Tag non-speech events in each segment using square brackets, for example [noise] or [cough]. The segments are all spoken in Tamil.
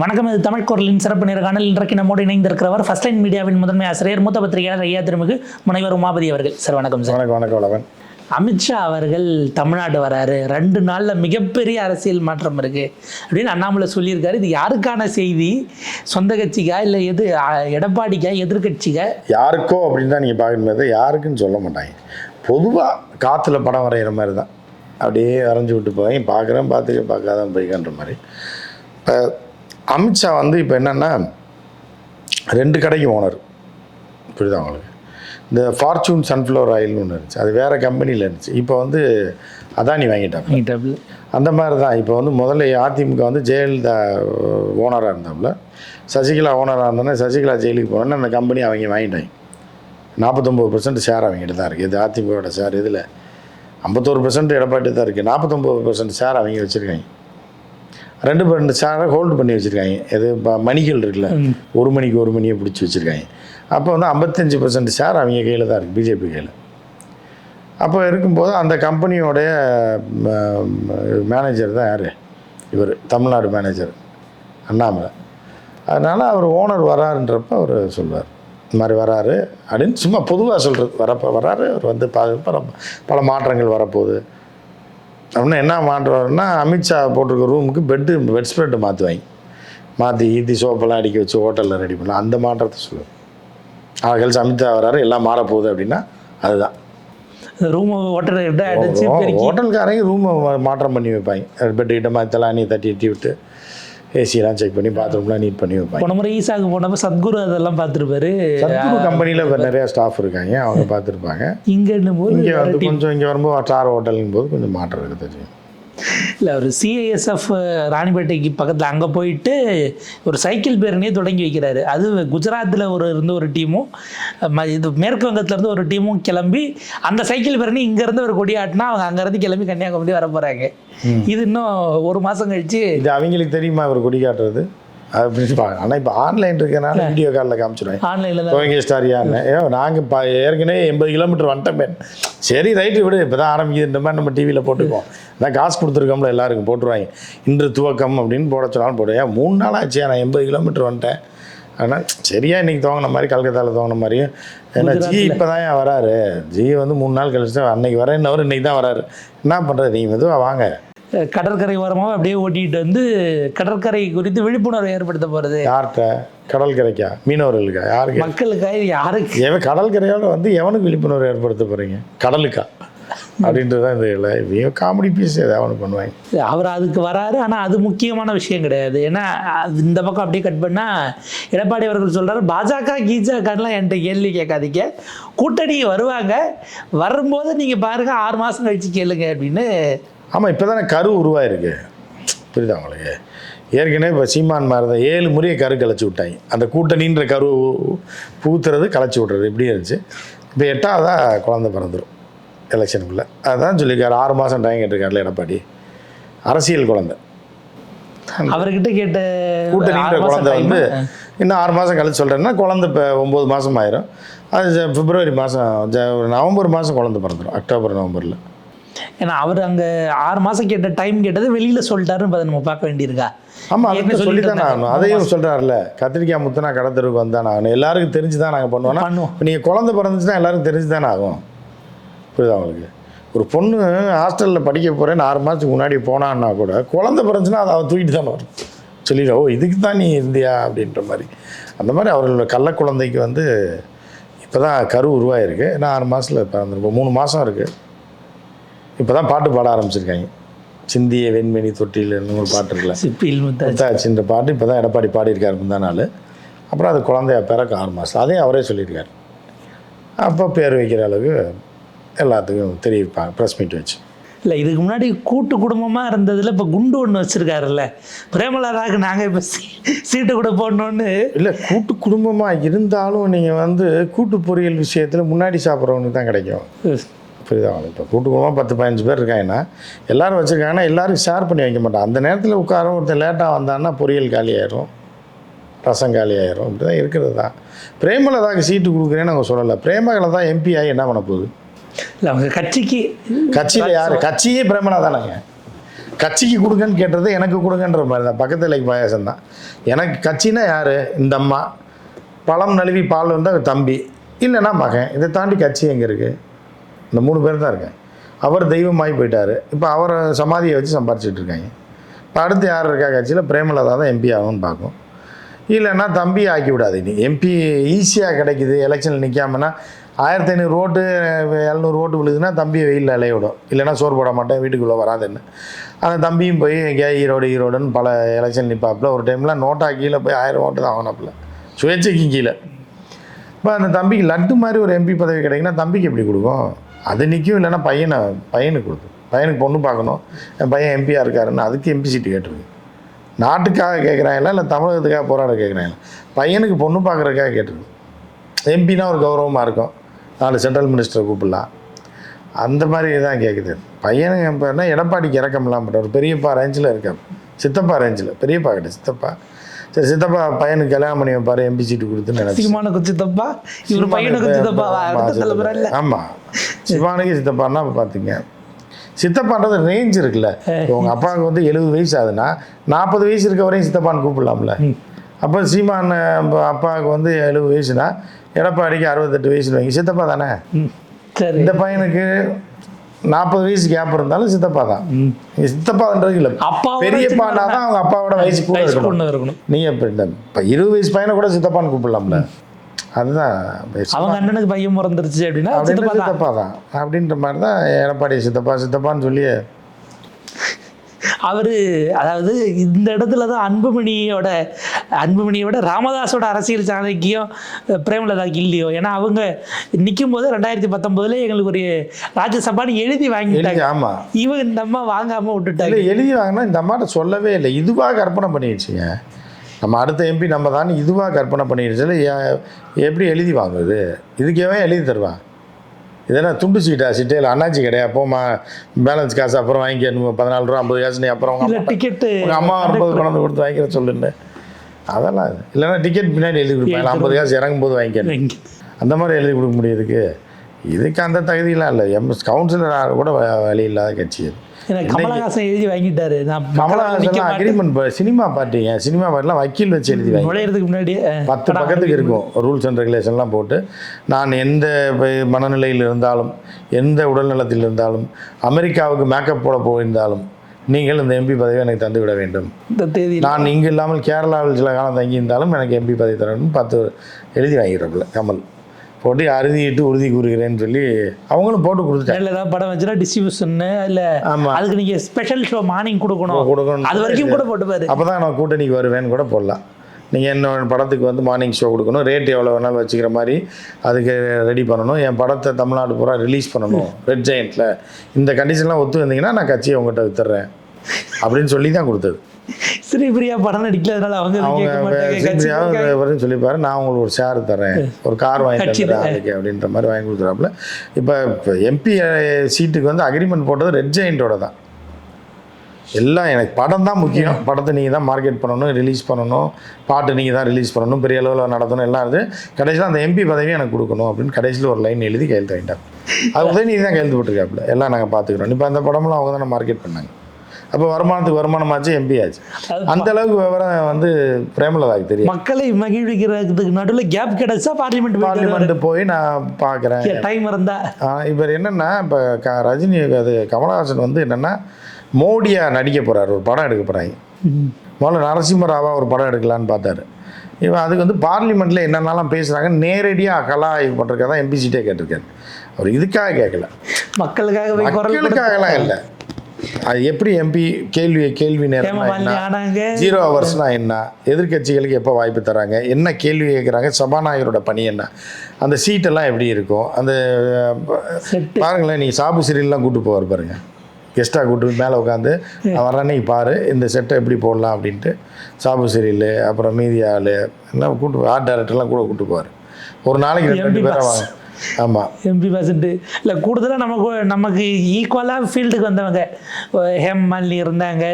வணக்கம் இது தமிழ் குரலின் சிறப்பு நேர்காணல். இன்றைக்கு நம்மோடு இணைந்திருக்கிறவர் ஃபர்ஸ்ட் லைன் மீடியாவின் முதன்மை ஆசிரியர் மூத்த பத்திரிகையாளர் ஐயா திருமிகு முனைவர் உமாபதி அவர்கள். சார் வணக்கம் சார். வணக்கம் வணக்கம் வளவன் அமித்ஷா அவர்கள் தமிழ்நாடு வராரு. ரெண்டு நாளில் மிகப்பெரிய அரசியல் மாற்றம் இருக்கு. அப்படின்னு அண்ணாமலை சொல்லியிருக்காரு. இது யாருக்கான செய்தி? சொந்த கட்சிக்கா இல்லை எது? எடப்பாடிக்கா எதிர்கட்சிக்கா? யாருக்கோ அப்படின்னு தான் நீங்கள் பார்க்கும்போது யாருக்குன்னு சொல்ல மாட்டாங்க. பொதுவாக காற்றுல படம் வரைகிற மாதிரி தான் அப்படியே வரைஞ்சி விட்டு போய் பார்க்குறேன் பார்த்துக்க பார்க்காதான் போய்க்கன்ற மாதிரி. இப்போ அமித்ஷா வந்து இப்போ என்னென்னா ரெண்டு கடைக்கு ஓனர் புரியுதா உங்களுக்கு? இந்த ஃபார்ச்சூன் சன்ஃப்ளவர் ஆயில்னு ஒன்று இருந்துச்சு. அது வேறு கம்பெனியில் இருந்துச்சு. இப்போ வந்து அதானி வாங்கிட்டாங்க. அந்த மாதிரி தான் இப்போ வந்து முதல்ல அதிமுக வந்து ஜெயலலிதா ஓனராக இருந்தாப்புல சசிகலா ஓனராக இருந்தோன்னே சசிகலா ஜெயிலுக்கு போனோன்னே அந்த கம்பெனி அவங்க வாங்கிட்டாங்க. நாற்பத்தொம்பது பர்சன்ட் ஷேர் அவங்ககிட்ட தான் இருக்குது இது அதிமுகவோட ஷேர் இதில் ஐம்பத்தோரு பர்சன்ட் எடப்பாடி தான் இருக்குது நாற்பத்தொம்பது பர்சன்ட் ஷேர் அவங்க வச்சுருக்காங்க. ரெண்டு ரெண்டு ஷேரை ஹோல்டு பண்ணி வச்சுருக்காங்க. இது இப்போ மணிகள் இருக்குல்ல. ஒரு மணிக்கு ஒரு மணியை பிடிச்சி வச்சுருக்காங்க. அப்போ வந்து ஐம்பத்தஞ்சு பர்சன்ட் ஷேர் அவங்க கையில் தான் இருக்குது பிஜேபி கையில். அப்போ இருக்கும்போது அந்த கம்பெனியோடைய மேனேஜர் தான் யார்? இவர் தமிழ்நாடு மேனேஜர் அண்ணாமலை. அதனால் அவர் ஓனர் வராருன்றப்ப அவர் சொல்வார். இந்த மாதிரி வராரு அப்படின்னு சும்மா பொதுவாக சொல்கிறது வரப்போ வராரு அவர் வந்து பல பல மாற்றங்கள் வரப்போகுது. அப்படின்னா என்ன மாற்றம்னா அமித்ஷா போட்டிருக்க ரூமுக்கு பெட்டு பெட் ஸ்ப்ரெட்டு மாற்றுவாங்க. மாற்றி ஈத்தி சோப்பெல்லாம் அடிக்க வச்சு ஹோட்டலில் ரெடி பண்ணலாம் அந்த மாற்றத்தை சொல்லுவார். ஆள் கழிச்சு அமித்ஷா வராரு எல்லாம் மாறப்போகுது அப்படின்னா அதுதான். ரூம் பெருக்கி? ஹோட்டல்காரங்க ரூமை மாற்றம் பண்ணி வைப்பாங்க. பெட்டு கிட்ட மாதிரி தலானி தட்டி எட்டி விட்டு ஏசியெல்லாம் செக் பண்ணி பாத்ரூம்லாம் நீட் பண்ணி வைப்பாங்க. போன முறை ஈசாக்கு போனப்ப சத்குரு அதெல்லாம் பார்த்துருப்பாரு. சத்குரு கம்பெனியில் நிறையா ஸ்டாஃப் இருக்காங்க அவங்க பார்த்துருப்பாங்க. போது இங்கே வந்து கொஞ்சம் இங்கே வரும்போது ஸ்டார் ஹோட்டலுங்கும் போது கொஞ்சம் மாற்றம் இருக்குது தெரியும். இல்லை ஒரு சிஐஎஸ்எஃப் ராணிப்பேட்டைக்கு பக்கத்தில் அங்கே போயிட்டு ஒரு சைக்கிள் பேரணியை தொடங்கி வைக்கிறாரு. அது குஜராத்தில் ஒரு இருந்து ஒரு டீமும் இது மேற்கு வங்கத்துல இருந்து ஒரு டீமும் கிளம்பி அந்த சைக்கிள் பேரணி இங்கேருந்து ஒரு கொடியாட்டினா அவங்க அங்கேருந்து கிளம்பி கன்னியாகுமரி வர போகிறாங்க இது இன்னும் ஒரு மாதம் கழிச்சு இது அவங்களுக்கு தெரியுமா இவர் கொடி காட்டுறது? அப்படின்னு பார்க்க ஆனால் இப்போ ஆன்லைன் இருக்கனால வீடியோ காலில் காமிச்சிடுவாங்க ஆன்லைனில் தான். துவங்க ஸ்டார் யாருன்னு? ஏ நாங்கள் பா ஏற்கனவே எண்பது கிலோமீட்டர் வந்துட்டோம் சரி ரைட்டு விடு. இப்போ தான் ஆரம்பிக்குது இந்த மாதிரி நம்ம டிவியில் போட்டுப்போம் அதான் காசு கொடுத்துருக்கோம்ல எல்லாருக்கும் போட்டுருவாங்க. இன்று துவக்கம் அப்படின்னு போட சொன்னாலும் போடுவேன் ஏன் மூணு நாள் ஆச்சு. நான் எண்பது கிலோமீட்டர் வந்துட்டேன். ஆனால் சரியா இன்னைக்கு துவங்கின மாதிரி கல்கத்தாவில் துவங்கின மாதிரியும். ஏன்னா ஜி இப்போ தான் ஏன் வராரு? ஜி வந்து மூணு நாள் கழிச்சு அன்னைக்கு வரேன்னவர் இன்னைக்கு தான் வராரு. என்ன பண்ணுறது நீங்கள் மெதுவாக வாங்க. கடற்கரை ஓரமாக அப்படியே ஓட்டிகிட்டு வந்து கடற்கரை குறித்து விழிப்புணர்வு ஏற்படுத்த போகிறது யார்கிட்ட? கடல் கரைக்கா மீனவர்களுக்கா? யாருக்கு? மக்களுக்காக இது யாருக்கு? எவன் கடல் கரையோட வந்து எவனுக்கு விழிப்புணர்வு ஏற்படுத்த போகிறீங்க கடலுக்கா? அப்படின்றது தான் இந்த இல்லை காமெடி பீஸ் ஏதாவது ஒன்று பண்ணுவாங்க. அவர் அதுக்கு வராரு. ஆனால் அது முக்கியமான விஷயம் கிடையாது. ஏன்னா அது இந்த பக்கம் அப்படியே கட் பண்ணால் எடப்பாடி அவர்கள் சொல்கிறாரு பாஜக கீஜாக்கான்லாம் என்கிட்ட கேள்வி கேட்காதீங்க. கூட்டணி வருவாங்க. வரும்போது நீங்கள் பாருங்கள் ஆறு மாதம் கழிச்சு கேளுங்க அப்படின்னு ஆமாம் இப்போ தானே கரு உருவாயிருக்கு. புரியுதா உங்களுக்கு? ஏற்கனவே இப்போ சீமான் தான் ஏழு முறையை கரு கலைச்சி விட்டாங்க. அந்த கூட்டணின்ற கரு பூத்துறது கலைச்சி விட்றது இப்படி இருந்துச்சு. இப்போ எட்டாவதாக குழந்தை பிறந்துடும் எலெக்ஷனுக்குள்ளே. அதான் சொல்லியிருக்காரு ஆறு மாதம் டைம் கேட்டிருக்காருல எடப்பாடி. அரசியல் குழந்தை. அவர்கிட்ட கேட்ட கூட்டணின்ற குழந்தை வந்து இன்னும் ஆறு மாதம் கழிச்சு சொல்கிறேன்னா குழந்தை இப்போ ஒம்பது மாதம் ஆயிரும். அது பிப்ரவரி மாதம் நவம்பர் மாதம் குழந்தை பிறந்துடும் அக்டோபர் நவம்பரில். ஏன்னா அவர் அங்கே ஆறு மாதம் கேட்ட டைம் கேட்டது வெளியில் சொல்லிட்டாருன்னு அதை நம்ம பார்க்க வேண்டியிருக்கா? ஆமாம் அதுக்கு சொல்லி தானே ஆகணும். அதையும் சொல்கிறாருல கத்திரிக்காய் முத்துனா கடத்தருக்கு வந்தானே ஆகணும் எல்லாருக்கும் தெரிஞ்சு தான் நாங்கள் பண்ணுவோம் பண்ணுவோம். இப்போ நீங்கள் குழந்தை பிறந்துச்சுன்னா எல்லாருக்கும் தெரிஞ்சு தானே ஆகும். புரியுதா உங்களுக்கு? ஒரு பொண்ணு ஹாஸ்டலில் படிக்க போகிறேன்னு ஆறு மாதத்துக்கு முன்னாடி போனான்னா கூட குழந்தை பிறந்துச்சுன்னா அதை அவன் தூக்கிட்டு தானே வரும் சொல்லிடுறா ஓ இதுக்கு தான் நீ இருந்தியா? அப்படின்ற மாதிரி. அந்த மாதிரி அவர்களோட கள்ள குழந்தைக்கு வந்து இப்போ தான் கரு உருவாயிருக்கு. ஏன்னா ஆறு மாதத்தில் பிறந்திருப்போம். மூணு மாதம் இருக்குது இப்போ தான் பாட்டு பாட ஆரம்பிச்சிருக்காங்க. சிந்திய வெண்மணி தொட்டியில் ஒரு பாட்டு இருக்குல்ல. முத்தாச்சு முத்தாச்சின்ற பாட்டு இப்போ தான் எடப்பாடி பாடியிருக்காரு முந்தா நாள். அப்புறம் அது குழந்தைய பிறக்க ஆறு மாதம் அதையும் அவரே சொல்லியிருக்காரு. அப்போ பேர் வைக்கிற அளவுக்கு எல்லாத்துக்கும் தெரிவிப்பாங்க ப்ரெஸ் மீட் வச்சு. இல்லை இதுக்கு முன்னாடி கூட்டு குடும்பமாக இருந்ததில் இப்போ குண்டு ஒன்று வச்சுருக்காருல்ல. பிரேமலாதாக்கு நாங்கள் இப்போ சீட்டு கூட போடணுன்னு இல்லை கூட்டு குடும்பமாக இருந்தாலும் நீங்கள் வந்து கூட்டு பொரியல் விஷயத்தில் முன்னாடி சாப்பிட்றவனுக்கு தான் கிடைக்கும். புரியுதா? இப்போ கூட்டு குடும்பமாக பத்து பதினஞ்சு பேர் இருக்காங்கன்னா எல்லாரும் வச்சுருக்காங்கன்னா எல்லாரும் ஷேர் பண்ணி வைக்க மாட்டான் அந்த நேரத்தில் உட்கார ஒருத்தன் லேட்டாக வந்தான்னா பொரியல் காலி ஆயிரும். ரசம் காலி ஆயிரும். இப்படி தான். இருக்கிறது தான் பிரேமலதாக்கு சீட்டு கொடுக்குறேன்னு அவங்க சொல்லலை. பிரேமலதா எம்பி ஆகி என்ன பண்ண போகுது? இல்லை அவங்க கட்சிக்கு கட்சியில் யார்? கட்சியே பிரேமலா தானேங்க. கட்சிக்கு கொடுங்கன்னு கேட்டது எனக்கு கொடுங்கன்ற மாதிரி தான். பக்கத்து இலைக்கு பாயாசம் தான். எனக்கு கட்சினா யார்? இந்த அம்மா. பழம் நழுவி பால் வந்தால் தம்பி. இல்லைன்னா மகன். இதை தாண்டி கட்சி எங்கே இருக்குது இந்த மூணு பேர் தான் இருக்கேன். அவர் தெய்வமாகி போயிட்டார். இப்போ அவரை சமாதியை வச்சு சம்பாரிச்சிட்டு இருக்காங்க. இப்போ அடுத்து யார் இருக்கா கட்சியில்? பிரேமலதா தான் எம்பி ஆகும்னு பார்க்கும் இல்லைன்னா தம்பி ஆக்கி விடாது நீ. எம்பி ஈஸியாக கிடைக்குது. எலெக்ஷனில் நிற்காமனா ஆயிரத்தி ஐநூறு ஓட்டு எழுநூறு ஓட்டு விழுதுன்னா தம்பியை வெயிலில் அலைய விடும். இல்லைன்னா சோறு போட மாட்டேன் வீட்டுக்குள்ளே வராதுன்னு. அந்த தம்பியும் போய் எங்கேயா ஈரோடு ஈரோடுன்னு பல எலெக்ஷன் நிற்பாப்புல ஒரு டைமில் நோட்டா கீழே போய் ஆயிரம் ஓட்டு தான் ஆகணும் சுயேட்சைக்கு கீழே. இப்போ அந்த தம்பிக்கு லட்டு மாதிரி ஒரு எம்பி பதவி கிடைக்குன்னா தம்பிக்கு எப்படி கொடுக்கும்? அது நிற்கும் இல்லைன்னா பையனை பையனுக்கு கொடுக்கும் பையனுக்கு பொண்ணு பார்க்கணும். என் பையன் எம்பியாக இருக்காருன்னு அதுக்கு எம்பி சீட்டு கேட்டிருக்கு. நாட்டுக்காக கேட்குறாங்களா இல்லை தமிழகத்துக்காக போராட கேட்குறாங்களா பையனுக்கு பொண்ணு பார்க்குறதுக்காக கேட்டிருக்கு. எம்பினா ஒரு கௌரவமாக இருக்கும். நாலு சென்ட்ரல் மினிஸ்டரை கூப்பிடலாம். அந்த மாதிரி தான் கேட்குது பையனுக்கு எப்போனா எடப்பாடிக்கு இறக்கம் இல்லாமல் ஒரு பெரியப்பா ரேஞ்சில் இருக்கார். சித்தப்பா ரேஞ்சில் பெரியப்பா கிட்ட சித்தப்பா. சரி சித்தப்பா பையனுக்கு கல்யாணம் பண்ணி வைப்பார் எம்பி சீட்டு கொடுத்துன்னு நினச்சி. குச்சித்தப்பா இவர் பையனுக்கு இல்ல. ஆமாம் சிவானுக்கு சித்தப்பான்னா பார்த்துங்க சித்தப்பான்றது ரேஞ்ச் இருக்குல்ல. இப்போ உங்கள் அப்பாவுக்கு வந்து எழுபது வயசு ஆகுதுன்னா நாற்பது வயசு இருக்க வரையும் சித்தப்பான்னு கூப்பிடலாம்ல. அப்போ சீமான் அப்ப அப்பாவுக்கு வந்து எழுபது வயசுனா எடப்பாடிக்கு அறுபத்தெட்டு வயசு வைங்க. சித்தப்பா தானே? இந்த பையனுக்கு நாற்பது வயசு கேப் இருந்தாலும் சித்தப்பா தான். சித்தப்பான்றது இல்லை. அப்பாவோட பெரியப்பானா தான் அவங்க அப்பாவோட வயசு கூட இருக்கணும். நீங்கள் இப்போ இருபது வயசு பையனை கூட சித்தப்பான்னு கூப்பிடலாம்ல. அதுதான் அவங்க அண்ணனுக்கு பையன் பிறந்துருச்சு அப்படின்னா சித்தப்பா தான். அப்படின்ற மாதிரி தான் எடப்பாடி சித்தப்பா சித்தப்பான்னு சொல்லி அவர் அதாவது இந்த இடத்துல தான் அன்புமணியோட அன்புமணியோட ராமதாஸோட அரசியல் சாணக்கியம் பிரேமலதாக்கு இல்லையோ? ஏன்னா அவங்க நிற்கும் போது ரெண்டாயிரத்தி பத்தொம்போதுல எங்களுக்கு ஒரு ராஜ்யசபான்னு எழுதி வாங்கிட்டாங்க. ஆமாம் இவங்க இந்த அம்மா வாங்காம விட்டுட்டாங்க. எழுதி வாங்கினா இந்த அம்மாட்ட சொல்லவே இல்லை. இதுவாக கற்பனை பண்ணிடுச்சுங்க. நம்ம அடுத்த எம்பி நம்ம தான் இதுவாக கற்பனை பண்ணிடுச்சு எப்படி எழுதி வாங்குது இதுக்கு எவன் எழுதி தருவான் இதெல்லாம் துண்டு சீட்டா சீட்டு இல்லை அண்ணாச்சி கிடையா? போமா பேலன்ஸ் காசு அப்புறம் வாங்கிக்க பதினாலு ரூபா ஐம்பது காசு நீ அப்புறம் டிக்கெட்டு உங்க அம்மா வரும்போது கொண்டு கொடுத்து வாங்கிக்கிற சொல்லுன்னு. அதெல்லாம். இல்லைன்னா டிக்கெட் பின்னாடி எழுதி கொடுப்பாங்க ஐம்பது காசு இறங்கும் போது வாங்கிக்க. அந்த மாதிரி எழுதி கொடுக்க முடியுதுக்கு இதுக்கு. அந்த தகுதியெலாம் இல்லை. எம்எஸ் கவுன்சிலர் கூட வழி இல்லாத கட்சி அது. கமலஹாசன் எழுதி வாங்கிட்டாரு. நான் கமலஹாசன். அக்ரிமெண்ட் சினிமா பார்ட்டிங்க சினிமா பார்ட்டிலாம் வக்கீல் வச்சு எழுதி வாங்கி நுழையிறதுக்கு முன்னாடி பத்து பக்கத்துக்கு இருக்கும். ரூல்ஸ் அண்ட் ரெகுலேஷன்லாம் போட்டு நான் எந்த மனநிலையில் இருந்தாலும் எந்த உடல்நலத்தில் இருந்தாலும் அமெரிக்காவுக்கு மேக்கப் போட போயிருந்தாலும் நீங்கள் இந்த எம்பி பதவியை எனக்கு தந்து விட வேண்டும். இந்த தேதி நான் இங்கு இல்லாமல் கேரளாவில் சில காலம் தங்கி இருந்தாலும் எனக்கு எம்பி பதவி தர வேண்டும் பத்து எழுதி வாங்கிடுறப்பில்ல கமல். போட்டு அறுதிட்டு உறுதி கூறுகிறேன்னு சொல்லி அவங்களும் போட்டு கொடுத்துட்டாங்க. நேரில் ஏதாவது படம் வச்சுன்னா டிஸ்ட்ரிபியூஷன் இல்ல ஆமாம் அதுக்கு நீங்க ஸ்பெஷல் ஷோ மார்னிங் கொடுக்கணும். கொடுக்கணும். அது வரைக்கும் கூட போட்டுப்பாரு. அப்போ தான் நான் கூட்டணிக்கு வருவேன்னு கூட போடலாம். நீங்கள் என்ன படத்துக்கு வந்து மார்னிங் ஷோ கொடுக்கணும் ரேட் எவ்வளோ வேணாலும் வச்சுக்கிற மாதிரி அதுக்கு ரெடி பண்ணணும். என் படத்தை தமிழ்நாடு பூரா ரிலீஸ் பண்ணணும் ரெட் ஜெயண்ட்டில் இந்த கண்டிஷன்லாம் ஒத்து வந்தீங்கன்னா நான் கட்சியை உங்கள்கிட்ட வித்துறேன் அப்படின்னு சொல்லி தான் கொடுத்தது. ஸ்ரீபிரியா படம் நடிக்கலதுனால அவங்க அவங்க சொல்லிப்பாரு நான் உங்களுக்கு ஒரு ஷேர் தரேன் [laughs] ஒரு கார் வாங்கி தரேன் அப்படின்ற மாதிரி வாங்கி கொடுத்துறாப்புல இப்போ எம்பி சீட்டுக்கு வந்து அக்ரிமெண்ட் போட்டது ரெட் ஜெயண்டோட தான். எல்லாம் எனக்கு படம் தான் முக்கியம். படத்தை நீங்கள் தான் மார்க்கெட் பண்ணணும் ரிலீஸ் பண்ணணும் பாட்டு நீங்கள் தான் ரிலீஸ் பண்ணணும் பெரிய அளவில் நடத்தணும் எல்லாம் இது. கடைசியில் அந்த எம்பி பதவியை எனக்கு கொடுக்கணும் அப்படின்னு கடைசியில் ஒரு லைன் எழுதி கையெழுத்து வாங்கிட்டார் அது உதயநிதி தான் கையெழுத்து போட்டிருக்காப்புல. எல்லாம் நாங்கள் பார்த்துக்குறோம். இப்போ அந்த படம்லாம் அவங்க தானே மார்க்கெட் பண்ணாங்க. அப்போ வருமானத்துக்கு வருமானமாச்சு எம்பி ஆச்சு. அந்த அளவுக்கு விவரம் வந்து பிரேமலதாக்கு தெரியும் மக்களை மகிழ்விக்கிறதுக்கு நடுவில் கேப் கிடைச்சா பார்லிமெண்ட் பார்லிமெண்ட் போய் நான் பார்க்குறேன். டைம் இருந்தா? இவர் என்னென்னா இப்போ க ரஜினி அது கமலஹாசன் வந்து என்னென்னா மோடியா நடிக்க போகிறார் ஒரு படம் எடுக்க போகிறாங்க. முதல்ல நரசிம்மராவா ஒரு படம் எடுக்கலான்னு பார்த்தாரு. இவன் அதுக்கு வந்து பார்லிமெண்ட்டில் என்னென்னலாம் பேசுகிறாங்க நேரடியாக கலா இது பண்ணுறதுக்காக தான் எம்பி சீட்டே கேட்டிருக்காரு. அவர் இதுக்காக கேட்கல. மக்களுக்காக மக்களுக்காகலாம் இல்லை. அது எப்படி எம்பி கேள்வி கேள்வி நேரம் ஜீரோ ஹவர்ஸ்னா என்ன? எதிர்க்கட்சிகளுக்கு எப்போ வாய்ப்பு தராங்க? என்ன கேள்வி கேட்குறாங்க சபாநாயகரோட பணி என்ன? அந்த சீட்டெல்லாம் எப்படி இருக்கும்? அந்த பாருங்களேன் நீங்கள் சாபு சீரியல்லாம் கூட்டு போவார் பாருங்க. கெஸ்ட்டாக கூட்டு போய் மேலே உட்காந்து வர்றேன்னே பாரு இந்த செட்டை எப்படி போடலாம்? அப்படின்ட்டு சாபு சீரியல் அப்புறம் மீதி ஆள் எல்லாம் கூட்டு ஆர்ட் டைரக்டர்லாம் கூட கூட்டு போவார். ஒரு நாளைக்கு ரெண்டு ரெண்டு MP பேரை boss. வாங்க. ஆமாம் எம்பி பர்சன்ட் இல்லை கூடுதலாக நமக்கு நமக்கு ஈக்குவலாக ஃபீல்டுக்கு வந்தவங்க. ஹேமமாலினி இருந்தாங்க.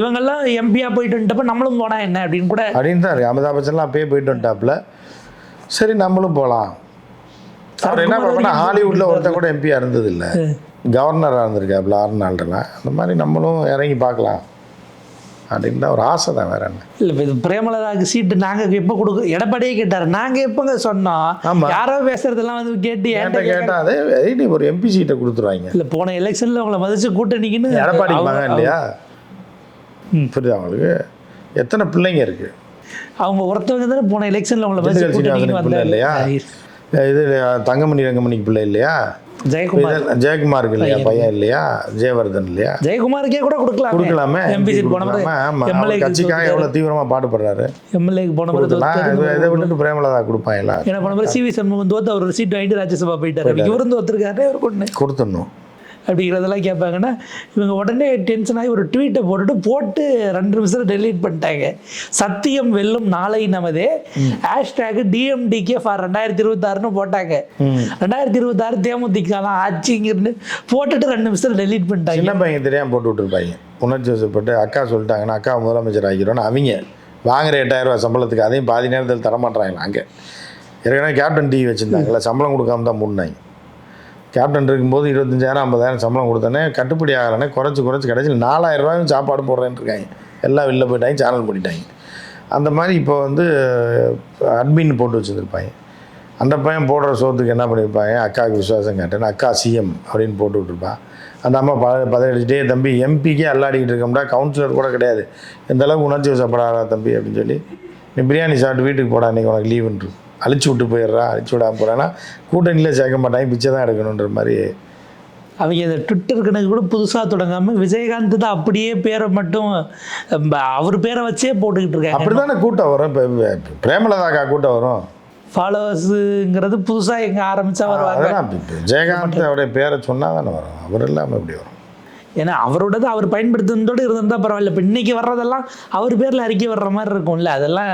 இவங்கெல்லாம் எம்பியாக போயிட்டு வந்துட்டப்ப நம்மளும் போனா என்ன அப்படின்னு கூட அப்படின்னு தான் அமிதாப் பச்சன்லாம் அப்பயே போயிட்டு வந்துட்டாப்புல சரி நம்மளும் போகலாம் அவர் என்ன சரத்குமார் பண்ணா வரைக்கும் ஹாலிவுட்டில் ஒருத்தன் கூட எம்பியாக இருந்தது இல்லை கவர்னராக இருந்திருக்காப்புல ஆறு நாள்லாம் அந்த மாதிரி நம்மளும் இறங்கி பார்க்கலாம். அப்படின்னு தான் ஒரு ஆசை தான் வேற என்ன? இல்லை இது பிரேமலதாக்கு சீட்டு நாங்கள் எப்போ கொடுக்க எடப்பாடியே கேட்டார். நாங்கள் எப்போங்க சொன்னோம்? ஆமா. யாரோ பேசுறதெல்லாம் வந்து கேட்டு கேட்ட ஏன்ட்ட கேட்டால் அதே ஐடி ஒரு எம்பி சீட்டை கொடுத்துருவாங்க. இல்லை போன எலெக்ஷனில் உங்களை மதிச்சு கூட்டணிக்குன்னு எடப்பாடி மகன் இல்லையா? புரியுது அவங்களுக்கு எத்தனை பிள்ளைங்க இருக்கு? அவங்க ஒருத்தவங்க தானே போன எலெக்ஷனில் உங்களை மதிச்சு கூட்டணிக்கு இல்லையா? இது தங்கமணி ரங்கமணிக்கு பிள்ளை இல்லையா? ஜெயக்குமார். இது ஜெயக்குமாருக்கு இல்லையா பையன் இல்லையா ஜெயவர்தன் இல்லையா? ஜெயக்குமாருக்கே கூட கொடுக்கலாம். கொடுக்கலாமே. எம்பி சீட் போன கொடுக்கலாமா? ஆமா அவர் எம்எல்ஏ கட்சிக்காக எவ்வளோ தீவிரமாக பாடுபடுறாரு. எம்எல்ஏக்கு போன பிறகு கொடுக்கலாம் இது- விட்டுட்டு பிரேமலதா கொடுப்பாங்களா? ஏன்னா போன பிறகு சிவி சண்முகம் தோத்து அவர் சீட் வாங்கிட்டு ராஜ்யசபா போயிட்டாரு. இவரும் தோத்துருக்காரு அவர் கொண்டு கொடுத்துடணும். அப்படிங்கிறதெல்லாம் கேட்பாங்கன்னா இவங்க உடனே டென்ஷன் ஆகி ஒரு ட்வீட்டை போட்டுட்டு போட்டு ரெண்டு நிமிஷம் டெலீட் பண்ணிட்டாங்க. சத்தியம் வெல்லும் நாளை நமதே. ஹேஷ்டேக் டிஎம்டிகே ஃபார் ரெண்டாயிரத்தி இருபத்தாறுன்னு போட்டாங்க. ரெண்டாயிரத்தி இருபத்தாறு தேமுதிகலாம் ஆட்சிங்கிறது போட்டுட்டு ரெண்டு நிமிஷம் டெலீட் பண்ணிட்டாங்க. சின்ன பையன் தெரியாமல் போட்டு விட்டுருப்பாங்க? உணர்ச்சி வசப்பட்டு அக்கா சொல்லிட்டாங்கன்னா அக்கா முதலமைச்சர் ஆகிக்கிறோன்னு அவங்க. வாங்குற எட்டாயிரம் ரூபாய் சம்பளத்துக்கு அதையும் பாதி நேரத்தில் தரமாட்டுறாங்களா அங்கே? ஏற்கனவே கேப்டன் டிவி வச்சுருந்தாங்கல்ல சம்பளம் கொடுக்காம தான் மூடினாங்க. கேப்டன் இருக்கும்போது இருபத்தஞ்சாயிரம் ஐம்பதாயிரம் சம்பளம் கொடுத்தோன்னே கட்டுப்படி ஆகலைன்னே குறைச்சி குறைச்சி கிடச்சி நாலாயிரம் ரூபாயும் சாப்பாடு போடுறேன்னு இருக்காங்க எல்லாம் வெளில போயிட்டாங்க சேனல் பண்ணிட்டாங்க அந்த மாதிரி இப்போ வந்து அட்மின் போட்டு வச்சுருந்துருப்பாங்க. அந்த பையன் போடுற சோத்துக்கு என்ன பண்ணியிருப்பாங்க? அக்காவுக்கு விசுவாசம் கேட்டேன்னு அக்கா சிஎம் அப்படின்னு போட்டு விட்டுருப்பான் அந்த அம்மா ப பதவிட்டே தம்பி எம்பிக்கே அல்லாடிக்கிட்டு இருக்கோம்டா கவுன்சிலர் கூட கிடையாது. எந்தளவுக்கு உணர்ச்சி வசப்படாதா தம்பி அப்படின்னு சொல்லி நீ பிரியாணி சாப்பிட்டு வீட்டுக்கு போடா இன்றைக்கி உனக்கு லீவுன்று அழிச்சு விட்டு போயிடுறா அழிச்சு விடாம போகிறான்னா கூட்டணியில் சேர்க்க மாட்டாங்க பிச்சை தான் எடுக்கணுன்ற மாதிரி. அவங்க இந்த ட்விட்டர் கணக்கு கூட புதுசாக தொடங்காமல் விஜயகாந்த் தான் அப்படியே பேரை மட்டும் அவர் பேரை வச்சே போட்டுக்கிட்டு இருக்காங்க. அப்படி தானே கூட்டம் வரும்? இப்போ பிரேமலதாக்கா கூட்டம் வரும். ஃபாலோவர்ஸுங்கிறது புதுசாக எங்கே ஆரம்பிச்சா வருவாங்க. அதெல்லாம் இப்ப ஜெயகாந்த் அவருடைய பேரை சொன்னால் தானே வரும். அவர் இல்லாமல் எப்படி வரும்? ஏன்னா அவரோடது அவர் பயன்படுத்துனதோடு இருந்திருந்தால் பரவாயில்ல. இப்போ இன்னைக்கு வர்றதெல்லாம் அவர் பேரில் அறிக்கை வர்ற மாதிரி இருக்கும்ல. அதெல்லாம்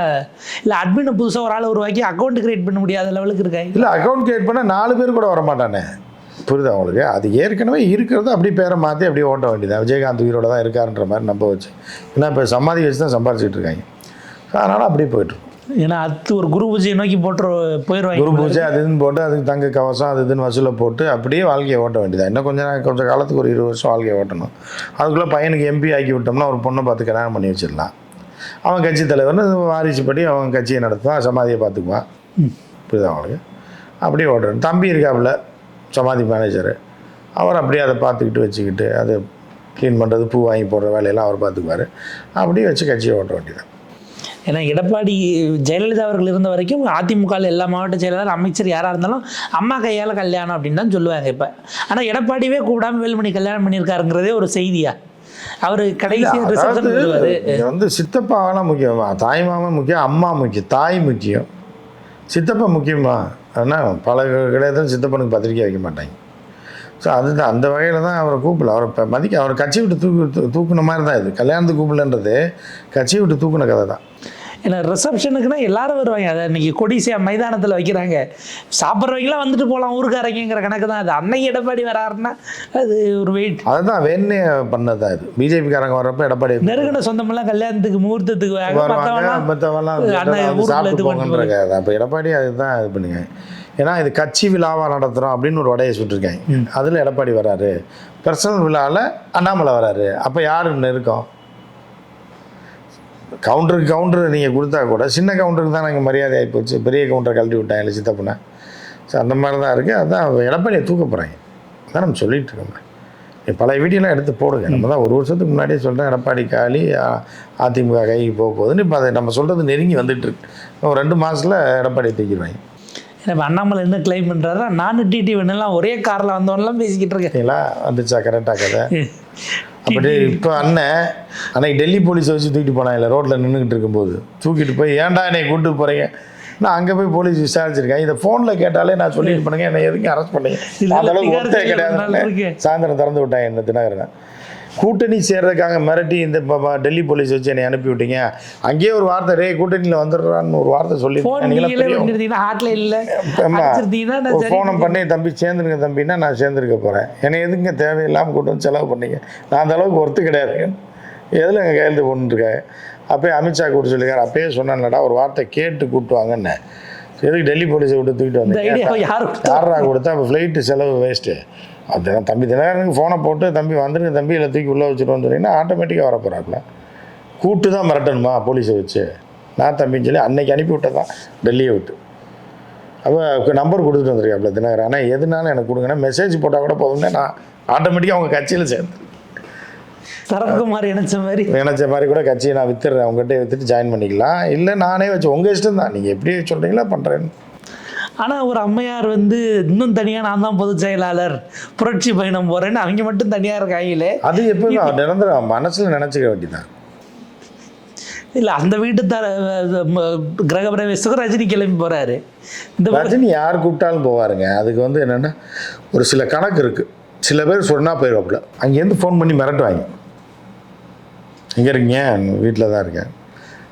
இல்லை அட்மினை புதுசாக ஒரு ஆள் உருவாக்கி அக்கௌண்ட் கிரியேட் பண்ண முடியாத லெவலுக்கு இருக்காங்க இல்லை அக்கௌண்ட் கிரியேட் பண்ணால் நாலு பேர் கூட வர மாட்டானே புரியுதா அவங்களுக்கு அது ஏற்கனவே இருக்கிறத அப்படியே பேரை மாற்றி அப்படியே ஓட்ட வேண்டியதான் விஜயகாந்த் உயிரோட தான் இருக்காருன்ற மாதிரி நம்ப வச்சு. ஏன்னா இப்போ சமாதி வச்சு தான் சம்பாரிச்சிட்டு இருக்காங்க. அதனால் அப்படியே போயிட்டுருக்கும் ஏன்னா அது ஒரு குரு பூஜையை நோக்கி போட்டு போயிடுவாங்க குரு பூஜை அது இதுன்னு போட்டு அதுக்கு தங்க கவசம் அது இதுன்னு வசூலை போட்டு அப்படியே வாழ்க்கையை ஓட்ட வேண்டியதான் இன்னும் கொஞ்சம் நாள் கொஞ்சம் காலத்துக்கு ஒரு இருபது வருஷம் வாழ்க்கையை ஓட்டணும். அதுக்குள்ளே பையனுக்கு எம்பி ஆக்கி விட்டோம்னா ஒரு பொண்ணை பார்த்து கல்யாணம் பண்ணி வச்சிடலாம். அவன் கட்சி தலைவர்னு வாரிசுப்படி அவன் கட்சியை நடத்துவான் சமாதியை பார்த்துக்குவான். புரியுதா அவங்களுக்கு அப்படியே ஓட்டுறேன் தம்பி இருக்காப்புல சமாதி மேனேஜரு அவர் அப்படியே அதை பார்த்துக்கிட்டு வச்சுக்கிட்டு அதை க்ளீன் பண்ணுறது பூ வாங்கி போடுற வேலையெல்லாம் அவர் பார்த்துக்குவார். அப்படியே வச்சு கட்சியை ஓட்ட வேண்டியதான் ஏன்னா எடப்பாடி ஜெயலலிதா அவர்கள் இருந்த வரைக்கும் அதிமுகவில் எல்லா மாவட்ட செயலாளர் அமைச்சர் யாராக இருந்தாலும் அம்மா கையால் கல்யாணம் அப்படின்னு தான் சொல்லுவாங்க இப்போ. ஆனால் எடப்பாடியே கூப்பிடாம வேலுமணி கல்யாணம் பண்ணியிருக்காருங்கிறதே ஒரு செய்தியா? அவர் கடைசி வந்து சித்தப்பாவெல்லாம் முக்கியமா தாய் மாமன் முக்கியம் அம்மா முக்கியம் தாய் முக்கியம். சித்தப்பா முக்கியமா? ஆனால் பல கிடையாது சித்தப்பனுக்கு பத்திரிக்கை வைக்க மாட்டாங்க. ஸோ அதுதான் அந்த வகையில் தான் அவரை கூப்பிடல. அவரை இப்போ மதிக்க அவர் கட்சி விட்டு தூக்கு தூக்குன மாதிரி தான் இது. கல்யாணத்துக்கு கூப்பிடலன்றது கட்சியை விட்டு தூக்குன கதை தான். ஏன்னா ரிசப்ஷனுக்குன்னா எல்லாரும் வருவாங்க. அதை இன்னைக்கு கொடிசியா மைதானத்தில் வைக்கிறாங்க. சாப்பிட்றவங்களாம் வந்துட்டு போகலாம் ஊருக்காரங்கிற கணக்கு தான் அது. அன்னைக்கு எடப்பாடி வராருன்னா அது ஒரு வெயிட். அதுதான் வேணே பண்ணது தான் இது. பிஜேபிக்காரங்க வர்றப்ப எடப்பாடி நெருங்கின சொந்தமெல்லாம் கல்யாணத்துக்கு முகூர்த்தத்துக்கு மற்றவெல்லாம் அண்ணன் சாப்பிட்டு இது அப்போ எடப்பாடி அதுதான் இது பண்ணுங்க. ஏன்னா இது கட்சி விழாவாக நடத்துகிறோம் அப்படின்னு ஒரு உடையை சுட்டிருக்காங்க. அதில் எடப்பாடி வராரு. பர்சனல் விழாவில் அண்ணாமலை வராரு. அப்போ யார் நெருக்கம் கவுண்டருக்கு கவுண்டர் நீங்கள் கொடுத்தா கூட சின்ன கவுண்டருக்கு தான் நாங்கள் மரியாதை ஆகி போச்சு. பெரிய கவுண்டரை கழட்டி விட்டாங்க சித்தப்பனை. ஸோ அந்த மாதிரி தான் இருக்குது அதான் எடப்பாடியை தூக்க போகிறாங்க அதான் நம்ம சொல்லிட்டு இருக்கோம். பழைய வீடியோலாம் எடுத்து போடுங்க. நம்ம தான் ஒரு வருஷத்துக்கு முன்னாடியே சொல்கிறேன் எடப்பாடி காலி அதிமுக கைக்கு போக போகுதுன்னு. இப்போ அதை நம்ம சொல்கிறது நெருங்கி வந்துட்டு இருக்கு. இன்னும் ஒரு ரெண்டு மாதத்தில் எடப்பாடி தூக்கிடுவாங்க. இப்ப அண்ணாமலை என்ன கிளைம் பண்ணுறாரு நானும் டிடி வேணும்லாம் ஒரே காரில் வந்தவன்லாம் பேசிக்கிட்டு இருக்கேன். சரிங்களா வந்துச்சா கரெக்டாக கதை அப்படி இப்போ அண்ணன் அன்னைக்கு டெல்லி போலீஸை வச்சு தூக்கிட்டு போனாங்க ரோட்டில் நின்றுக்கிட்டு இருக்கும்போது. தூக்கிட்டு போய் ஏன்டா என்னை கூப்பிட்டு போகிறீங்க நான் அங்கே போய் போலீஸ் விசாரிச்சிருக்கேன். இதை ஃபோனில் கேட்டாலே நான் சொல்லிட்டு பண்ணுங்க என்னை எதுக்கு அரெஸ்ட் பண்ணீங்க? அந்த அளவுக்கு. கிடையாது. சாயந்தரம் திறந்து விட்டாங்க என்ன தினகரனை. கூட்டணி சேர்றதுக்காக மிரட்டி இந்த டெல்லி போலீஸ் வச்சு என்னை அனுப்பி விட்டீங்க. அங்கேயே ஒரு வார்த்தை ரே கூட்டணியில் வந்துடுறான்னு ஒரு வார்த்தை சொல்லி ஃபோன் நீங்களே பண்ணிருந்தீங்கன்னா ஹார்ட்ல இல்லை. ஆமா. அடிச்சிருந்தீங்கன்னா நான் ஒரு சரி ஃபோனை பண்ணி தம்பி சேர்ந்துருங்க தம்பின்னா நான் சேர்ந்துருக்க போகிறேன் என்னை எதுங்க தேவையில்லாமல் கூட்டு வந்து செலவு பண்ணீங்க? நான் அந்த அளவுக்கு ஒர்த்து கிடையாது. எதில் எங்கள் கையெழுத்து போட்டுருக்காங்க அப்பயே அமித்ஷா கூப்பிட்டு சொல்லியிருக்காரு. அப்பயே சொன்னேன்லடா ஒரு வார்த்தை கேட்டு கூப்பிட்டு வாங்கன்னு. எதுக்கு டெல்லி போலீஸை விட்டு தூக்கிட்டு யாரும் யாரா கொடுத்தா? அப்போ ஃப்ளைட்டு செலவு வேஸ்ட்டு அது தம்பி தினகரனுக்கு ஃபோனை போட்டு தம்பி வந்துருங்க தம்பி இல்லை தூக்கி உள்ளே வச்சுருவோன்னு சொன்னீங்கன்னா ஆட்டோமேட்டிக்காக வர போகிறாப்புல கூட்டு தான் மிரட்டணுமா போலீஸை வச்சு? நான் தம்பின்னு சொல்லி அன்னைக்கு அனுப்பி விட்டதான் டெல்லியை விட்டு. அப்போ நம்பர் கொடுத்துட்டு வந்திருக்காப்புல தினகரன். ஆனால் எதுனாலும் எனக்கு கொடுங்கன்னா மெசேஜ் போட்டால் கூட போதும்னா நான் ஆட்டோமேட்டிக்காக அவங்க கட்சியில் சேர்ந்து. சரத்குமார் இணைச்ச மாதிரி நினச்ச மாதிரி கூட கட்சியை நான் வித்துடுறேன். உங்கள்கிட்ட வித்துட்டு ஜாயின் பண்ணிக்கலாம். இல்லை நானே வச்சு உங்கள் இஷ்டம் தான் நீங்கள் எப்படி சொல்கிறீங்களோ பண்ணுறேன்னு ஆனா ஒரு அம்மையார் வந்து இன்னும் தனியா நான் தான் பொதுச் செயலாளர் புரட்சி பயணம் போறேன்னு அவங்க மட்டும் தனியா இருக்காங்களே? அது எப்பவுமே அவர் நிரந்தரம் மனசில் நினச்சிக்க வேண்டியதான் இல்ல அந்த வீட்டு தர கிரக பிரவேசத்துக்கு ரஜினி கிளம்பி போறாரு. இந்த ரஜினி யார் கூப்பிட்டாலும் போவாருங்க. அதுக்கு வந்து என்னென்னா ஒரு சில கணக்கு இருக்குது சில பேர் சொன்னால் போயிடுவாப்புல அங்கேருந்து ஃபோன் பண்ணி மிரட்டுவாங்க. எங்கே இருக்கீங்க? வீட்டில் தான் இருக்கேன்.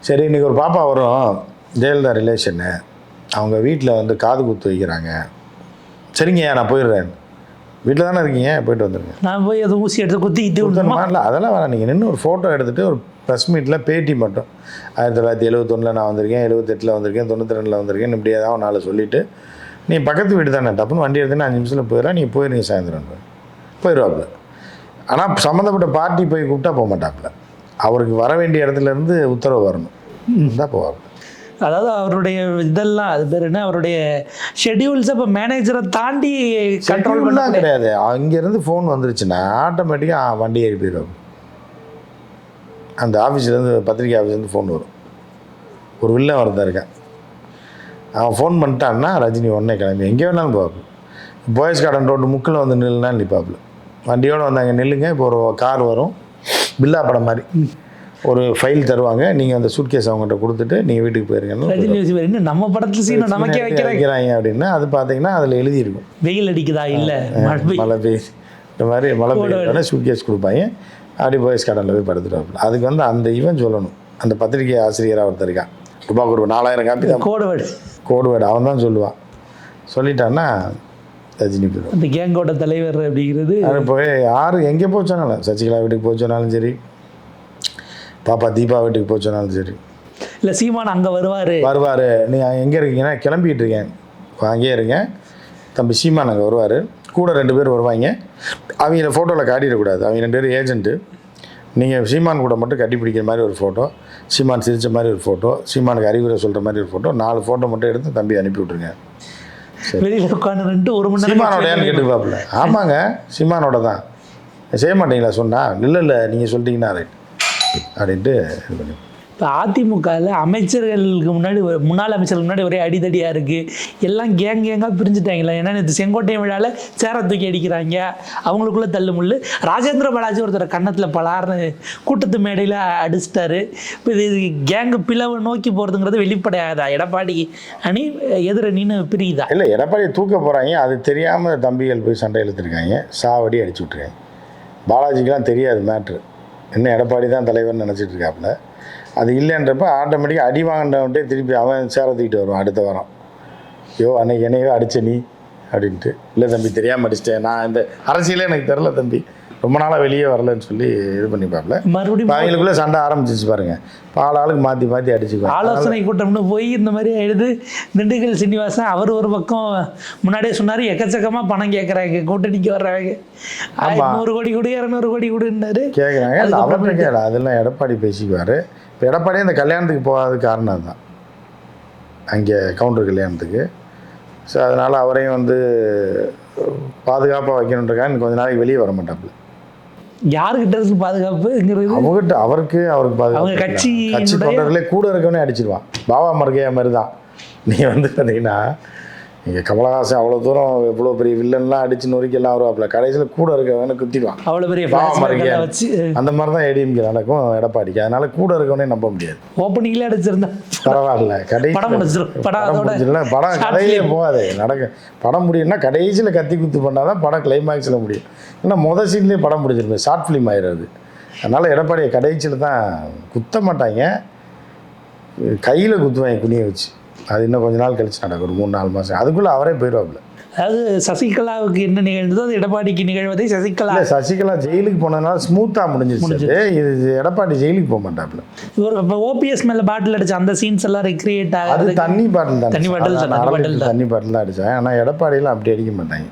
சரி இன்றைக்கி ஒரு பாப்பா வரும். ஜெயலலிதா ரிலேஷனு அவங்க வீட்டில் வந்து காது குத்து வைக்கிறாங்க. சரிங்கய்யா நான் போயிடுறேன். வீட்டில் தானே இருக்கீங்க? போயிட்டு வந்துடுங்க நான் போய் அதை ஊசி எடுத்து குத்திக்கிட்டு இல்லை அதெல்லாம் வேணாம். நீங்கள் நின்று ஒரு ஃபோட்டோ எடுத்துகிட்டு ஒரு ப்ரெஸ் மீட்டில் பேட்டி மட்டும். ஆயிரத்தி தொள்ளாயிரத்தி எழுபத்தொன்னில் நான் வந்திருக்கேன் எழுபத்தெட்டில் வந்திருக்கேன் தொண்ணூற்றி ரெண்டில் வந்திருக்கேன் இப்படி ஏதாவது நாளை சொல்லிவிட்டு நீ பக்கத்து வீடு தானே டப்புன்னு வண்டி எடுத்துன்னு அஞ்சு நிமிஷத்தில் போயிடலாம் நீங்கள் போயிருங்க சாயந்தரம் போயிடுவாப்புல. ஆனால் சம்மந்தப்பட்ட பார்ட்டி போய் கூப்பிட்டா போக மாட்டாப்புல. அவருக்கு வர வேண்டிய இடத்துல இருந்து உத்தரவு வரணும். தான் போவாப்புல. அதாவது அவருடைய இதெல்லாம் அது பேர் என்ன? அவருடைய ஷெட்யூல்ஸ் இப்போ மேனேஜரை தாண்டி கண்ட்ரோல் பண்ண கிடையாது. அங்கேருந்து ஃபோன் வந்துருச்சுன்னா ஆட்டோமேட்டிக்காக வண்டி ஏறி போயிடுவாங்க அந்த ஆஃபீஸ்லேருந்து பத்திரிக்கை ஆஃபீஸ்லேருந்து ஃபோன் வரும். ஒரு வில்லன் ஒருத்தன் இருக்கான். அவன் ஃபோன் பண்ணிட்டான்னா ரஜினி உடனே கிளம்பி. எங்கே வேணாலும் போவாப்பு பாய்ஸ் கார்டன் ரோடு முக்கில் வந்து நில்லுனா நிற்பாப்புல வண்டியோடு வந்தாங்க நில்லுங்க. இப்போ ஒரு கார் வரும். பில்லா படம் மாதிரி. ஒரு ஃபைல் தருவாங்க. நீங்கள் அந்த சூட்கேஸ் அவங்ககிட்ட கொடுத்துட்டு நீங்கள் வீட்டுக்கு இன்னும் நம்ம படத்துல சீனை நமக்கே வைக்கிறாங்க. அப்படின்னா. அது பார்த்தீங்கன்னா அதில் எழுதியிருக்கும். வெயில் அடிக்குதா? இல்ல. மழை பெய்யுது. இந்த மாதிரி மழை பெய்யுறதுனால சூட்கேஸ் கொடுப்பாங்க. அப்படி பாய்ஸ் கடனில் போய் படுத்துட்டாப்புல அதுக்கு வந்து அந்த இவன் சொல்லணும். அந்த பத்திரிகை ஆசிரியராக ஒருத்தர் இருக்கான். ரூபா கொடுப்போம் நாலாயிரம் காப்பி தான். கோடு வேர்டு கோடு வேர்டு அவன் தான் சொல்லுவான். சொல்லிட்டான்னா ரஜினி போயிடும் அந்த கேங்கோட தலைவர் அப்படிங்கிறது அது போய் யார் எங்கே போச்சானாலும் சசிகலா வீட்டுக்கு போச்சோனாலும் சரி. பாப்பா தீபா வீட்டுக்கு போச்சோனாலும் சரி. இல்ல சீமான் அங்க வருவாரு. வருவார். நீ எங்கே இருக்கீங்கன்னா கிளம்பிட்டு இருக்கேன். அங்கேயே இருங்க. தம்பி சீமான் அங்கே வருவார். கூட ரெண்டு பேர் வருவாங்க. அவங்கள ஃபோட்டோவில் காட்டிடக்கூடாது. அவங்க ரெண்டு பேரும் ஏஜென்ட்டு நீங்கள் சீமான் கூட மட்டும் கட்டி பிடிக்கிற மாதிரி ஒரு ஃபோட்டோ சீமான் சிரித்த மாதிரி ஒரு ஃபோட்டோ சீமானுக்கு அறிவுரை சொல்கிற மாதிரி ஒரு ஃபோட்டோ நாலு ஃபோட்டோ மட்டும் எடுத்து தம்பி அனுப்பி விட்ருங்க வெளியில உட்காந்து ரெண்டு ஒரு மணி சீமானோடையான்னு கேட்டுப்பாப்புல. ஆமாங்க சீமானோட தான். செய்ய மாட்டீங்களா? சொன்னா இல்லை இல்லை நீங்கள் சொல்லிட்டீங்கன்னா ரைட் அப்படின்ட்டு இது பண்ணி இப்போ அதிமுகவில் அமைச்சர்களுக்கு முன்னாடி ஒரு- முன்னாள் அமைச்சர்களுக்கு முன்னாடி ஒரே அடிதடியாக இருக்குது எல்லாம் கேங் கேங்காக பிரிஞ்சுட்டாங்களா. ஏன்னா இந்த செங்கோட்டையன் விழாவில் சேர தூக்கி அடிக்கிறாங்க. அவங்களுக்குள்ள தள்ளு முள்ளு. ராஜேந்திர பாலாஜி ஒருத்தர் கன்னத்தில் பலார்னு கூட்டத்து மேடையில் அடிச்சிட்டாரு. இப்போ இது கேங்கு பிளவு நோக்கி போகிறதுங்கிறது வெளிப்படையாதா? எடப்பாடி அணி எதிரணின்னு பிரியுதா? இல்லை எடப்பாடியை தூக்க போகிறாங்க அது தெரியாமல் தம்பிகள் போய் சண்டை இழுத்துருக்காங்க சாவடி அடிச்சு விட்ருக்காங்க பாலாஜிக்கெலாம் தெரியாது மேட்ரு இன்னும் எடப்பாடி தான் தலைவர்னு நினச்சிட்டு இருக்காப்புல. அது இல்லைன்றப்ப ஆட்டோமேட்டிக்காக அடி வாங்கினவன்ட்டே திருப்பி அவன் சேர தூக்கிட்டு வருவான் அடுத்த வாரம். ஐயோ அன்னைக்கு என்னையோ அடிச்ச நீ அப்படின்ட்டு. இல்லை தம்பி தெரியாமல் அடிச்சிட்டேன். நான் இந்த அரசியலே எனக்கு தெரில தம்பி. ரொம்ப நாளாக வெளியே வரலன்னு சொல்லி இது பண்ணிப்பாப்புல மறுபடியும் அவங்களுக்குள்ளே சண்டை ஆரம்பிச்சிச்சு பாருங்க. பால் ஆளுக்கு மாற்றி மாற்றி அடிச்சுக்குவாங்க. ஆலோசனை கூட்டம்னு போய் இந்த மாதிரி எழுது திண்டுக்கல் சீனிவாசன் அவர் ஒரு பக்கம் முன்னாடியே சொன்னார் எக்கச்சக்கமாக பணம் கேட்குறாங்க கூட்டணிக்கு வர்றாங்க. நூறு கோடி கொடு இரநூறு கோடி கொடுன்னாரு கேட்குறாங்க அவர்கிட்ட கேட்கல அதெல்லாம் எடப்பாடி பேசிக்குவார். இப்போ எடப்பாடியே அந்த கல்யாணத்துக்கு போகாததுக்கு காரணம் அதுதான். அங்கே கவுண்டர் கல்யாணத்துக்கு. ஸோ அதனால் அவரையும் வந்து பாதுகாப்பாக வைக்கணுன்றக்காக கொஞ்ச நாளைக்கு வெளியே வர மாட்டாப்புல. யாருக்கிட்ட இருக்கு பாதுகாப்புங்கிறது அவங்ககிட்ட அவருக்கு அவருக்கு பாதுகாப்பு. கட்சியினுடைய- கட்சி தொண்டர்களே கூட இருக்கவனே அடிச்சிருவான். பாபா மர்கையா மாதிரி தான் நீ வந்து பார்த்தீங்கன்னா நீங்கள் கமலஹாசன் அவ்வளோ தூரம் எவ்வளோ பெரிய வில்லன்லாம் அடிச்சு நொறுக்கி எல்லாம் வருவாப்புல. கடைசியில் கூட இருக்கவனே குத்திடுவான். அவ்வளோ பெரிய வச்சு. அந்த மாதிரி தான் ஏடிஎம்கே நடக்கும் எடப்பாடிக்கு. அதனால கூட இருக்கவனே நம்ப முடியாது. ஓப்பனிங்லேயே அடிச்சிருந்தா. பரவாயில்ல. கடைசி படம் முடிஞ்சிடல படம் film. போகாது. நடக்க படம் முடியும்னா கடைசியில் கத்தி குத்து பண்ணால் தான் படம் கிளைமேக்ஸில் முடியும். ஏன்னா முத சீன்லேயே படம் முடிஞ்சிருக்கும் ஷார்ட் ஃபிலிம் ஆயிடுறது அதனால் எடப்பாடியை கடைசியில் தான் குத்த மாட்டாங்க. கையில் குத்துவாங்க குனியை வச்சு. அது இன்னும் கொஞ்ச நாள் கழிச்சு நடக்கும். ஒரு மூணு நாலு மாதம் அதுக்குள்ளே அவரே போயிடுவாப்புல அதாவது சசிகலாவுக்கு என்ன நிகழ்ந்ததோ அது எடப்பாடிக்கு நிகழ்வதை சசிகலா சசிகலா ஜெயிலுக்கு போனதுனால ஸ்மூத்தாக முடிஞ்சிருச்சு அது. இது எடப்பாடி ஜெயிலுக்கு போக மாட்டாப்புல. ஒரு இப்போ ஓபிஎஸ் மேலே பாட்டில் அடிச்ச அந்த சீன்ஸ் எல்லாம் ரெக்ரியேட் அது ஆகுது தண்ணி பாட்டில் தான் தண்ணி பாட்டில் தண்ணி பாட்டில். தண்ணி பாட்டில் தான் அடித்தேன் ஆனால் எடப்பாடியில் அப்படி அடிக்க மாட்டாங்க.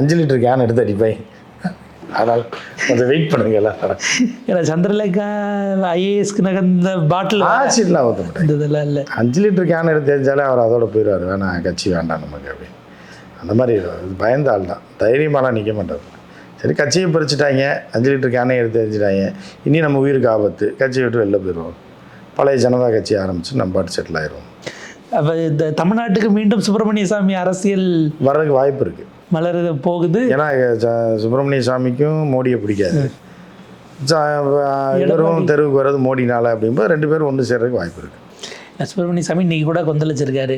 அஞ்சு லிட்டர் கேன் எடுத்து அடிப்பேன். அதனால் கொஞ்சம் வெயிட் பண்ணுங்க எல்லாரும் ஏன்னா சந்திரலேகா ஐஏஎஸ்க்கு நகர்ந்த பாட்டில் ஆசிட்லாம் ஊற்ற மாட்டேன் இதெல்லாம் இல்லை. அஞ்சு லிட்டர் கேன் எடுத்து தெரிஞ்சாலே அவர் அதோட போயிடுவார். வேணாம் கட்சி வேண்டாம் நமக்கு அப்படி. அந்த மாதிரி பயந்த ஆள் தான். தைரியமாலாம் நிற்க மாட்டார். சரி கட்சியை பறிச்சுட்டாங்க அஞ்சு லிட்டர் கேனை எடுத்து தெரிஞ்சிட்டாங்க இனி நம்ம உயிருக்கு ஆபத்து. கட்சியை விட்டு வெளில போயிடுவோம். பழைய ஜனதா கட்சி ஆரம்பித்து நம்ம பாட்டு செட்டில் ஆயிடுவோம் அப்போ இந்த தமிழ்நாட்டுக்கு மீண்டும் சுப்பிரமணிய சாமி அரசியல் வர்றதுக்கு வாய்ப்பு இருக்குது மலர் போகுது. ஏன்னா சுப்பிரமணிய சாமிக்கும் மோடியை பிடிக்காது. இவரும் தெருவுக்கு வர்றது மோடினால அப்படிங்கும்போது ரெண்டு பேரும் ஒன்று சேர்றதுக்கு வாய்ப்பு இருக்குது சுப்பிரமணிய சாமி இன்னைக்கு கூட கொந்தளிச்சிருக்காரு.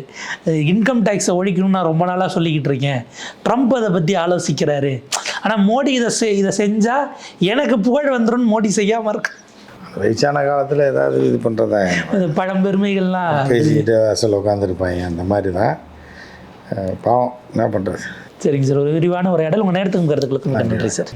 இன்கம் டேக்ஸை ஒழிக்கணும்னு நான் ரொம்ப நாளாக சொல்லிக்கிட்டு இருக்கேன். ட்ரம்ப் அதை பற்றி ஆலோசிக்கிறாரு. ஆனால் மோடி இதை செ இதை செஞ்சால் எனக்கு புகழ் வந்துடும் மோடி செய்யாமல் இருக்கு வயசான காலத்தில் ஏதாவது இது பண்ணுறதா பழம்பெருமைகள்லாம் பேசிக்கிட்டு அசல் உட்காந்துருப்பாங்க அந்த மாதிரி தான் பாவம் என்ன பண்ணுறது சரிங்க சார் ஒரு விரிவான உரையாடல். உங்கள் நேரத்துக்கு கருத்துக்களுக்கும் நன்றி. சார்.